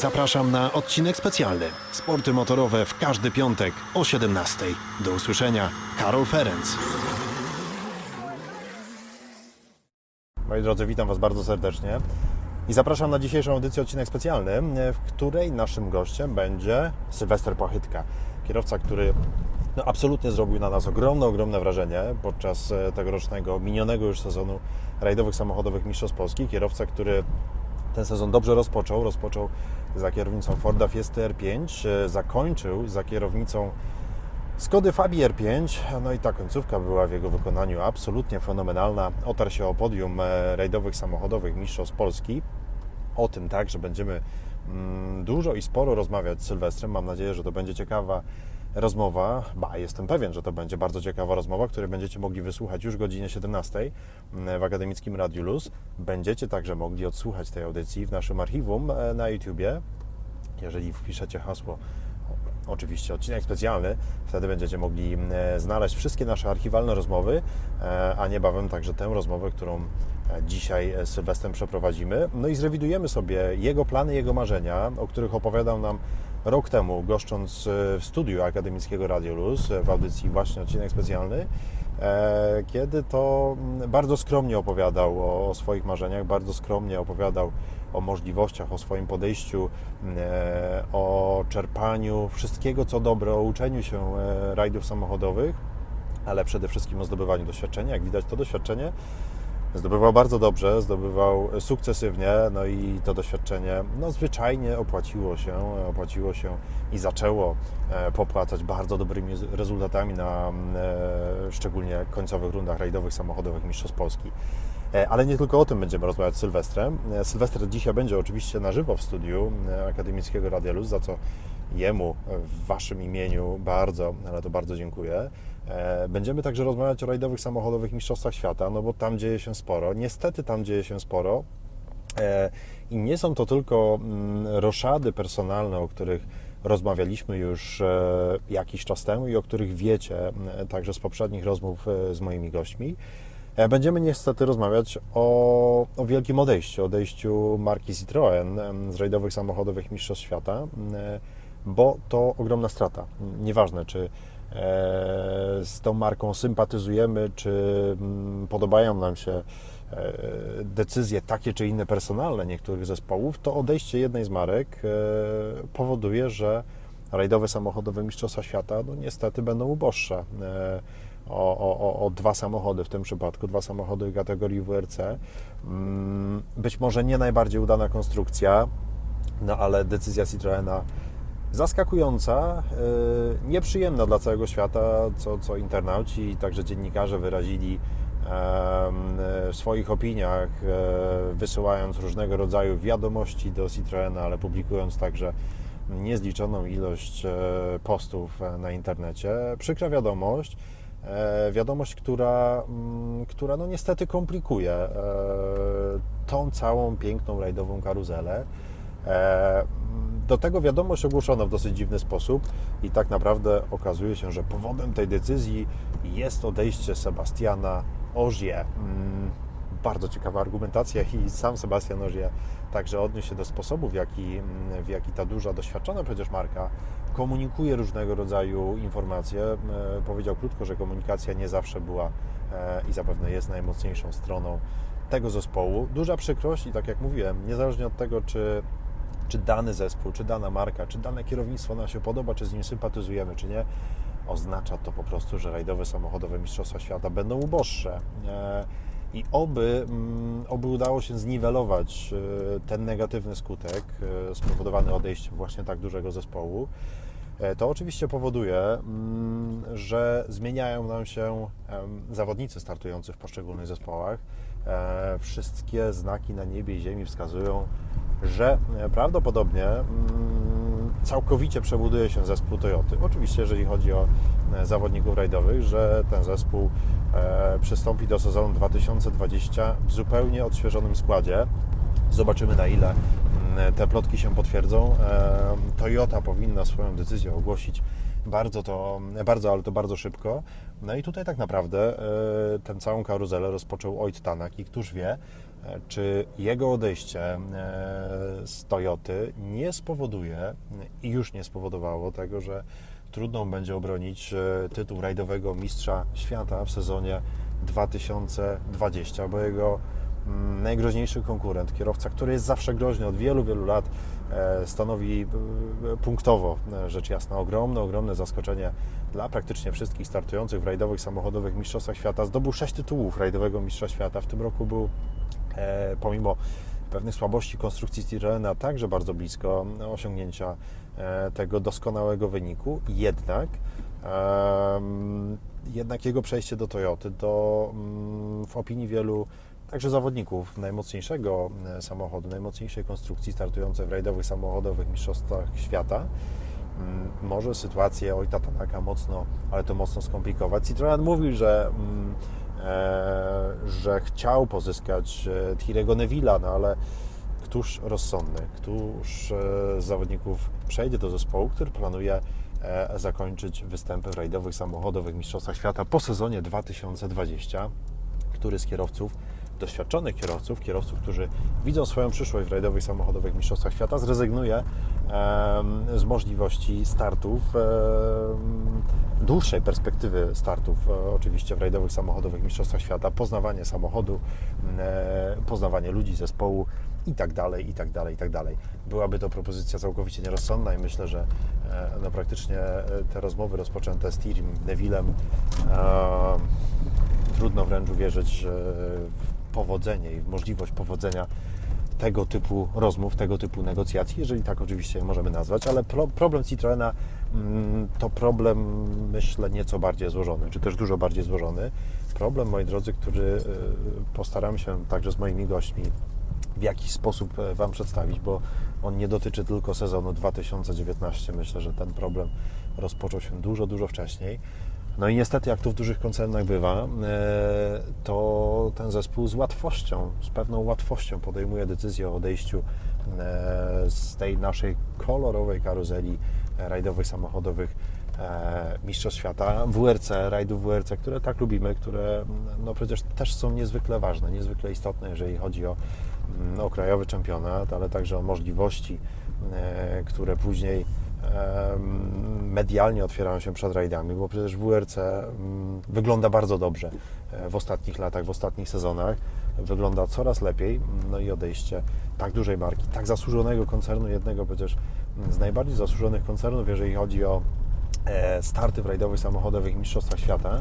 Zapraszam na odcinek specjalny. Sporty motorowe w każdy piątek o 17. Do usłyszenia. Karol Ferenc. Moi drodzy, witam Was bardzo serdecznie i zapraszam na dzisiejszą audycję odcinek specjalny, w której naszym gościem będzie Sylwester Płachytka. Kierowca, który no, absolutnie zrobił na nas ogromne, ogromne wrażenie podczas e, tegorocznego, minionego już sezonu rajdowych samochodowych Mistrzostw Polski. Kierowca, który ten sezon dobrze rozpoczął. Rozpoczął za kierownicą Forda Fiesta R5, e, zakończył za kierownicą Skody Fabii R5, no i ta końcówka była w jego wykonaniu absolutnie fenomenalna. Otarł się o podium e, rajdowych samochodowych Mistrzostw Polski. O tym także będziemy dużo i sporo rozmawiać z Sylwestrem. Mam nadzieję, że to będzie ciekawa rozmowa. Ba, jestem pewien, że to będzie bardzo ciekawa rozmowa, której będziecie mogli wysłuchać już godzinie 17 w Akademickim Radiu Luz. Będziecie także mogli odsłuchać tej audycji w naszym archiwum e, na YouTubie. Jeżeli wpiszecie hasło oczywiście odcinek specjalny. Wtedy będziecie mogli e, znaleźć wszystkie nasze archiwalne rozmowy, e, a niebawem także tę rozmowę, którą dzisiaj z Sylwestrem przeprowadzimy. No i zrewidujemy sobie jego plany, jego marzenia, o których opowiadał nam rok temu, goszcząc w studiu Akademickiego Radio Luz w audycji właśnie odcinek specjalny, kiedy to bardzo skromnie opowiadał o, o swoich marzeniach, bardzo skromnie opowiadał o możliwościach, o swoim podejściu, e, o czerpaniu wszystkiego co dobre, o uczeniu się e, rajdów samochodowych, ale przede wszystkim o zdobywaniu doświadczenia. Jak widać, to doświadczenie zdobywał bardzo dobrze, zdobywał sukcesywnie, no i to doświadczenie no, zwyczajnie opłaciło się, opłaciło się i zaczęło e, popłacać bardzo dobrymi rezultatami na szczególnie końcowych rundach rajdowych samochodowych Mistrzostw Polski. E, ale nie tylko o tym będziemy rozmawiać z Sylwestrem. E, Sylwester dzisiaj będzie oczywiście na żywo w studiu e, Akademickiego Radia Luz, za co jemu w Waszym imieniu bardzo, ale to bardzo dziękuję. Będziemy także rozmawiać o rajdowych samochodowych mistrzostwach świata, no bo tam dzieje się sporo. Niestety tam dzieje się sporo. I nie są to tylko mm, roszady personalne, o których rozmawialiśmy już jakiś czas temu i o których wiecie także z poprzednich rozmów z moimi gośćmi. E, będziemy niestety rozmawiać o, o wielkim odejściu, odejściu marki Citroën z rajdowych samochodowych Mistrzostw Świata, bo to ogromna strata. Nieważne, czy e, z tą marką sympatyzujemy, czy podobają nam się e, decyzje takie czy inne personalne niektórych zespołów, to odejście jednej z marek powoduje, że rajdowe samochodowe Mistrzostwa Świata no, niestety będą uboższe o, o, o dwa samochody w tym przypadku, dwa samochody kategorii WRC. Mm, być może nie najbardziej udana konstrukcja, no ale decyzja Citroena zaskakująca, y, nieprzyjemna dla całego świata, co, co internauci i także dziennikarze wyrazili w swoich opiniach, e, wysyłając różnego rodzaju wiadomości do Citroena, ale publikując także niezliczoną ilość e, postów e, na internecie. Przykra wiadomość, E, wiadomość, która, mm, która no niestety komplikuje e, tą całą piękną rajdową karuzelę. Do tego wiadomość ogłoszono w dosyć dziwny sposób i tak naprawdę okazuje się, że powodem tej decyzji jest odejście Sebastiana Ogier. Mm, bardzo ciekawa argumentacja i sam Sebastian Ogier także odniósł się do sposobu, w jaki, w jaki ta duża, doświadczona przecież marka komunikuje różnego rodzaju informacje. E, powiedział krótko, że komunikacja nie zawsze była e, i zapewne jest najmocniejszą stroną tego zespołu. Duża przykrość i tak jak mówiłem, niezależnie od tego, czy, czy dany zespół, czy dana marka, czy dane kierownictwo nam się podoba, czy z nim sympatyzujemy, czy nie, oznacza to po prostu, że rajdowe samochodowe Mistrzostwa Świata będą uboższe. E, I oby, mm, oby udało się zniwelować ten negatywny skutek spowodowany odejściem właśnie tak dużego zespołu. E, to oczywiście powoduje, mm, że zmieniają nam się zawodnicy startujący w poszczególnych zespołach. E, wszystkie znaki na niebie i ziemi wskazują, że e, prawdopodobnie mm, całkowicie przebuduje się zespół Toyoty. Oczywiście, jeżeli chodzi o zawodników rajdowych, że ten zespół przystąpi do sezonu 2020 w zupełnie odświeżonym składzie. Zobaczymy na ile mm, te plotki się potwierdzą. E, Toyota powinna swoją decyzję ogłosić bardzo to, bardzo, ale to bardzo szybko. No i tutaj tak naprawdę e, tę całą karuzelę rozpoczął Oit Tanak i któż wie, e, czy jego odejście e, z Toyoty nie spowoduje i już nie spowodowało tego, że trudno będzie obronić e, tytuł rajdowego mistrza świata w sezonie 2020, bo jego mm, najgroźniejszy konkurent, kierowca, który jest zawsze groźny od wielu, wielu lat, e, stanowi punktowo, rzecz jasna, ogromne, ogromne zaskoczenie dla praktycznie wszystkich startujących w rajdowych samochodowych mistrzostwach świata. Zdobył sześć tytułów rajdowego mistrza świata. W tym roku był pomimo pewnych słabości konstrukcji Citroena także bardzo blisko osiągnięcia e, tego doskonałego wyniku. Jednak jednak jego przejście do Toyoty to mm, w opinii wielu także zawodników najmocniejszego e, samochodu, najmocniejszej konstrukcji startującej w rajdowych samochodowych mistrzostwach świata mm, może sytuację Ojta Tanaka mocno, ale to mocno skomplikować. Citroen mówił, że, mm, e, że chciał pozyskać e, Thierry'ego Neville'a, no ale któż rozsądny, któż e, z zawodników przejdzie do zespołu, który planuje e, zakończyć występy w rajdowych samochodowych Mistrzostwach Świata po sezonie 2020, który z kierowców, doświadczonych kierowców, kierowców, którzy widzą swoją przyszłość w rajdowych samochodowych Mistrzostwach Świata, zrezygnuje z możliwości startów, dłuższej perspektywy startów, e, oczywiście w rajdowych samochodowych Mistrzostwach Świata, poznawanie samochodu, e, poznawanie ludzi, zespołu i tak dalej, i tak dalej, i tak dalej. Byłaby to propozycja całkowicie nierozsądna i myślę, że e, no, praktycznie te rozmowy rozpoczęte z Tirim Nevillem trudno wręcz uwierzyć że powodzenie i w możliwość powodzenia tego typu rozmów, tego typu negocjacji, jeżeli tak oczywiście możemy nazwać, ale pro, problem Citroena mm, to problem, myślę, nieco bardziej złożony, czy też dużo bardziej złożony. Problem, moi drodzy, który y, postaram się także z moimi gośćmi w jakiś sposób e, Wam przedstawić, bo on nie dotyczy tylko sezonu 2019. Myślę, że ten problem rozpoczął się dużo, dużo wcześniej. No i niestety, jak to w dużych koncernach bywa, e, ten zespół z łatwością, z pewną łatwością podejmuje decyzję o odejściu e, z tej naszej kolorowej karuzeli e, rajdowych samochodowych e, Mistrzostw Świata, WRC, rajdów WRC, które tak lubimy, które no przecież też są niezwykle ważne, niezwykle istotne, jeżeli chodzi o, mm, o krajowy czempionat, ale także o możliwości, które później medialnie otwierają się przed rajdami, bo przecież WRC mm, wygląda bardzo dobrze e, w ostatnich latach, w ostatnich sezonach. Wygląda coraz lepiej. No i odejście tak dużej marki, tak zasłużonego koncernu, jednego przecież z najbardziej zasłużonych koncernów, jeżeli chodzi o e, starty w rajdowych samochodowych Mistrzostwach Świata,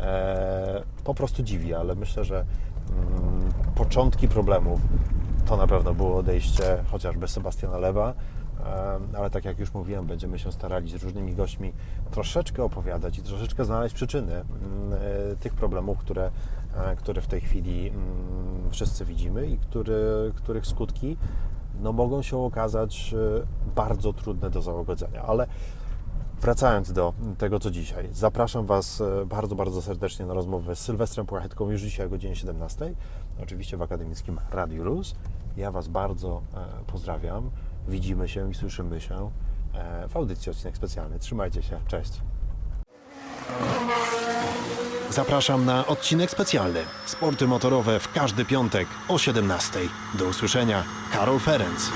e, po prostu dziwi, ale myślę, że mm, początki problemów to na pewno było odejście chociażby Sebastiana Lewa, ale tak jak już mówiłem, będziemy się starali z różnymi gośćmi troszeczkę opowiadać i troszeczkę znaleźć przyczyny mm, e, tych problemów, które, e, które w tej chwili mm, wszyscy widzimy i który, których skutki no, mogą się okazać e, bardzo trudne do załagodzenia. Ale Wracając do tego, co dzisiaj, zapraszam Was bardzo, bardzo serdecznie na rozmowę z Sylwestrem Płachetką już dzisiaj o godzinie 17, oczywiście w akademickim Radiu Luz. Ja Was bardzo pozdrawiam. Widzimy się i słyszymy się e, w audycji odcinek specjalny. Trzymajcie się, cześć. Zapraszam na odcinek specjalny. Sporty motorowe w każdy piątek o 17. Do usłyszenia. Karol Ferenc.